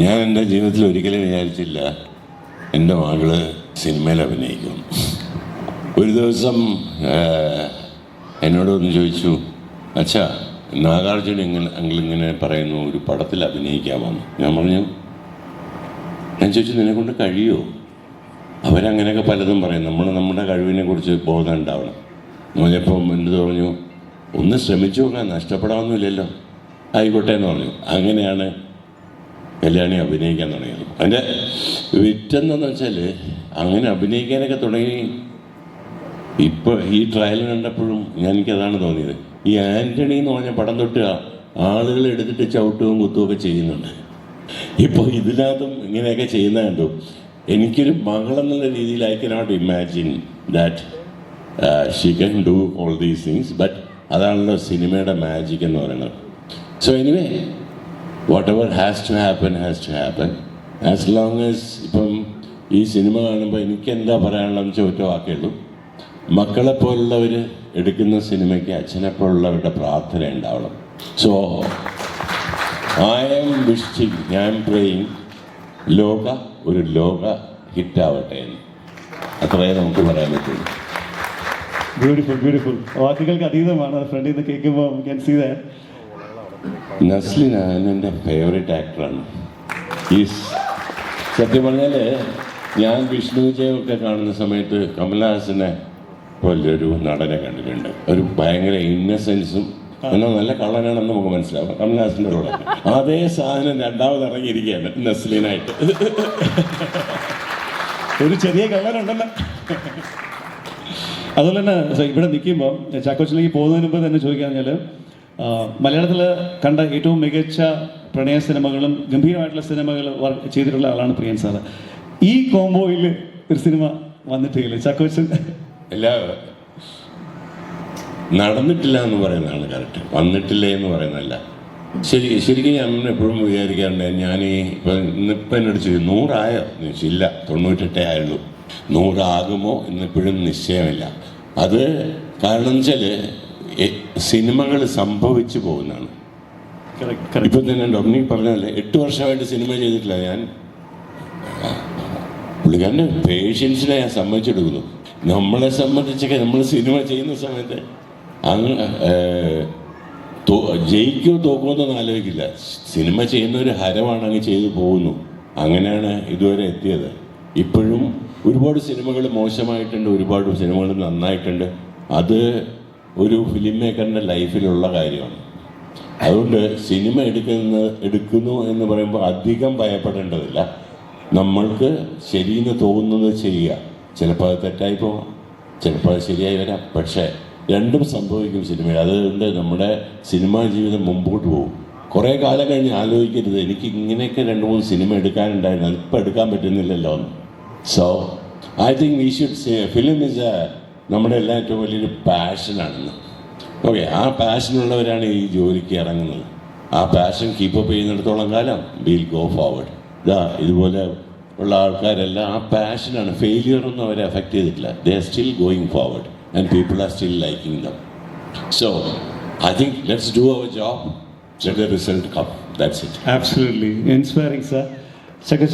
ഞാൻ എന്റെ ജീവിതത്തിൽ ഒരിക്കലും വിചാരിച്ചില്ല എന്റെ മകൾ സിനിമയിൽ അഭിനയിക്കും. ഒരു ദിവസം എന്നോട് എന്നോടൊന്ന് ചോദിച്ചു അച്ഛാ നാഗാർജുന ഇങ്ങനെ അങ്കിളിങ്ങനെ പറയുന്നു ഒരു പടത്തിൽ അഭിനയിക്കാമെന്ന്? ഞാൻ പറഞ്ഞു ഞാൻ ചോദിച്ചു നിന്നെ കൊണ്ട് കഴിയുമോ അവരങ്ങനെയൊക്കെ പലതും പറയും. നമ്മൾ നമ്മുടെ കഴിവിനെ കുറിച്ച് ബോധം ഉണ്ടാവണം. എന്ന് എന്ത് പറഞ്ഞു ഒന്ന് ശ്രമിച്ചു നോക്കാൻ നഷ്ടപ്പെടാമൊന്നുമില്ലല്ലോ ആയിക്കോട്ടെ എന്ന് പറഞ്ഞു. അങ്ങനെയാണ് കല്യാണി അഭിനയിക്കാൻ തുടങ്ങിയത് അതിന്റെ വിറ്റെന്നു വെച്ചാൽ അങ്ങനെ അഭിനയിക്കാനൊക്കെ തുടങ്ങി. ഇപ്പോൾ ഈ ട്രയൽ കണ്ടപ്പോഴും എനിക്കതാണ് തോന്നിയത്. ഈ ആന്റണി എന്ന് പറഞ്ഞ പടം തൊട്ട് ആളുകൾ എടുത്തിട്ട് ചവിട്ടുകയും കുത്തുകയൊക്കെ ചെയ്യുന്നുണ്ട്. ഇപ്പോൾ ഇതിനകത്തും ഇങ്ങനെയൊക്കെ ചെയ്യുന്ന കണ്ടു. എനിക്കൊരു മകളെന്നുള്ള രീതിയിൽ I cannot imagine that she can do all these things but അതാണല്ലോ സിനിമയുടെ മാജിക് എന്ന് പറയുന്നത്. So anyway whatever has to happen has to happen as long as ഇപ്പം ഈ സിനിമ കാണുമ്പോൾ എനിക്ക് എന്താ പറയാനുള്ളതെന്ന് വെച്ചാൽ ഒറ്റ വാക്കേ ഉള്ളൂ മക്കളെ പോലുള്ളവർ എടുക്കുന്ന സിനിമയ്ക്ക് അച്ഛനെ പോലുള്ളവരുടെ പ്രാർത്ഥന ഉണ്ടാവണം. സോ ഐ ആം വിഷിങ് ഞാൻ പ്രേയിങ് ലോക ഒരു ലോക ഹിറ്റാവട്ടെ എന്ന്. അത്രയേ നമുക്ക് പറയാൻ പറ്റുള്ളൂ ബ്യൂട്ടിഫുൾ ബ്യൂട്ടിഫുൾ വാക്കുകൾക്ക് അതീതമാണ്. ഫ്രണ്ടിൽ നിന്ന് കേൾക്കുമ്പോൾ ക്യാൻ സീ ദാറ്റ് നസ്ലിൻ എന്റെ ഫേവറേറ്റ് ആക്ടറാണ് ഈ സത്യം പറഞ്ഞാൽ ഞാൻ വിഷ്ണു വിജയമൊക്കെ കാണുന്ന സമയത്ത് കമൽഹാസനെ പോലൊരു നടനെ കണ്ടിട്ടുണ്ട്. ഒരു ഭയങ്കര ഇന്നസെൻസും എന്നാൽ നല്ല കള്ളനാണെന്ന് നമുക്ക് മനസ്സിലാവും. കമൽഹാസന്റെ കൂടെ. അതേ സാധനം രണ്ടാമത് ഇറങ്ങിയിരിക്കുകയാണ് നസ്ലിനായിട്ട്. ഒരു ചെറിയ കള്ളനുണ്ടല്ലോ. അതുപോലെ തന്നെ ഇവിടെ നിൽക്കുമ്പോൾ ചാക്കോച്ചിലേക്ക് പോകുന്നതിന് മുമ്പ് തന്നെ പറഞ്ഞാൽ മലയാളത്തിൽ കണ്ട ഏറ്റവും മികച്ച പ്രണയ സിനിമകളും ഗംഭീരമായിട്ടുള്ള സിനിമകൾ വർക്ക് ചെയ്തിട്ടുള്ള ആളാണ് പ്രിയൻ സാർ ഈ കോംബോയിൽ ഒരു സിനിമ വന്നിട്ടില്ല? ചാക്കോച്ചൻ? എല്ലാ നടന്നിട്ടില്ല എന്ന് പറയുന്നതാണ് കറക്റ്റ് വന്നിട്ടില്ല എന്ന് പറയുന്നതല്ല. ശരി ശരിക്കും ഞാൻ എപ്പോഴും വിചാരിക്കാറുണ്ട് ഞാൻ ഈ ഇപ്പം ഇന്നിപ്പം എന്നോട് ചോദിച്ചു നൂറായോ? എന്ന് ചോദിച്ചു ഇല്ല തൊണ്ണൂറ്റെട്ടേ ആയുള്ളൂ. നൂറാകുമോ? എന്നിപ്പോഴും നിശ്ചയമില്ല. അത് കാരണം വെച്ചാൽ സിനിമകൾ സംഭവിച്ചു പോകുന്നതാണ്. ഇപ്പം തന്നെ ഡൊമിനിക് പറഞ്ഞല്ലേ എട്ട് വർഷമായിട്ട് സിനിമ ചെയ്തിട്ടില്ല ഞാൻ. പുള്ളിക്കാരന്റെ പേഷ്യൻസിനെ ഞാൻ സമ്മതിച്ചെടുക്കുന്നു. നമ്മളെ സംബന്ധിച്ചൊക്കെ നമ്മൾ സിനിമ ചെയ്യുന്ന സമയത്ത് അങ്ങ് ജയിക്കോ തോക്കോ എന്നൊന്നും ആലോചിക്കില്ല. സിനിമ ചെയ്യുന്ന ഒരു ഹരമാണ് അങ്ങ് ചെയ്തു പോകുന്നു. അങ്ങനെയാണ് ഇതുവരെ എത്തിയത്. ഇപ്പോഴും ഒരുപാട് സിനിമകൾ മോശമായിട്ടുണ്ട് ഒരുപാട് സിനിമകൾ നന്നായിട്ടുണ്ട്. അത് ഒരു ഫിലിം മേക്കറിന്റെ ലൈഫിലുള്ള കാര്യമാണ്. അതുകൊണ്ട് സിനിമ എടുക്കുന്ന എടുക്കുന്നു എന്ന് പറയുമ്പോൾ അധികം ഭയപ്പെടേണ്ടതില്ല. നമ്മൾക്ക് ശരിയെന്ന് തോന്നുന്നത് ചെയ്യുക. ചിലപ്പോൾ അത് തെറ്റായി പോകാം ചിലപ്പോൾ അത് ശരിയായി വരാം. പക്ഷേ രണ്ടും സംഭവിക്കും സിനിമയിൽ അതുകൊണ്ട് നമ്മുടെ സിനിമാ ജീവിതം മുമ്പോട്ട് പോകും. കുറേ കാലം കഴിഞ്ഞ് ആലോചിക്കരുത്. എനിക്ക് ഇങ്ങനെയൊക്കെ രണ്ട് മൂന്ന് സിനിമ എടുക്കാനുണ്ടായിരുന്നു. അതിപ്പോൾ എടുക്കാൻ പറ്റുന്നില്ലല്ലോ. So I think we should say film is a നമ്മുടെ എല്ലാ ഏറ്റവും വലിയൊരു പാഷനാണെന്ന്. ഓക്കെ ആ പാഷനുള്ളവരാണ് ഈ ജോലിക്ക് ഇറങ്ങുന്നത്. ആ പാഷൻ കീപ്പപ്പ് ചെയ്യുന്നിടത്തോളം കാലം വിൽ ഗോ ഫോർവേഡ് ഇതാ ഇതുപോലെ ഉള്ള ആൾക്കാരെല്ലാം ആ പാഷനാണ്. ഫെയിലിയർ ഒന്നും അവരെ അഫക്റ്റ് ചെയ്തിട്ടില്ല. They are still going forward and people are still liking them so I think let's do our job let the result come that's it absolutely inspiring sir